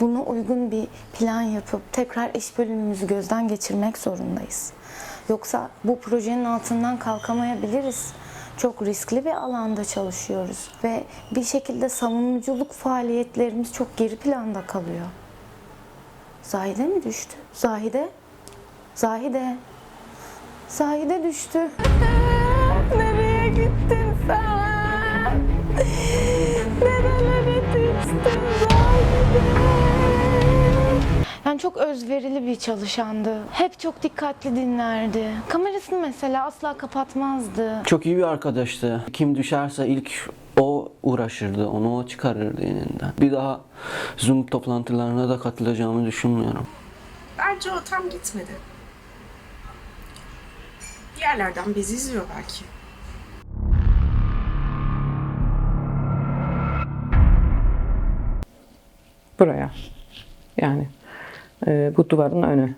Buna uygun bir plan yapıp tekrar iş bölümümüzü gözden geçirmek zorundayız. Yoksa bu projenin altından kalkamayabiliriz. Çok riskli bir alanda çalışıyoruz ve bir şekilde savunuculuk faaliyetlerimiz çok geri planda kalıyor. Zahide mi düştü? Zahide? Zahide? Zahide düştü. Nereye gittin sen? Nerelere düştün Zahide? Yani çok özverili bir çalışandı. Hep çok dikkatli dinlerdi. Kamerasını mesela asla kapatmazdı. Çok iyi bir arkadaştı. Kim düşerse ilk o uğraşırdı, onu o çıkarırdı elinden. Bir daha Zoom toplantılarına da katılacağımı düşünmüyorum. Bence o tam gitmedi. Bir yerlerden bizi izliyor belki. Buraya. Yani e, bu duvarın önü.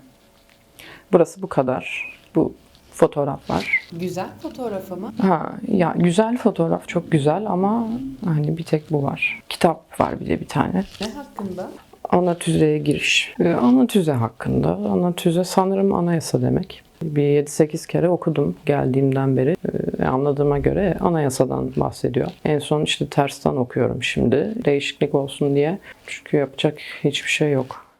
Burası bu kadar. Bu fotoğraflar. Güzel fotoğraf ama. Ha ya güzel fotoğraf çok güzel ama hani bir tek bu var. Kitap var bir de bir tane. Ne hakkında? Ana tüzeye giriş. Ee, ana tüze hakkında. Ana tüze sanırım anayasa demek. Bir 7-8 kere okudum geldiğimden beri. Ee, anladığıma göre anayasadan bahsediyor. En son işte tersten okuyorum şimdi. Değişiklik olsun diye. Çünkü yapacak hiçbir şey yok.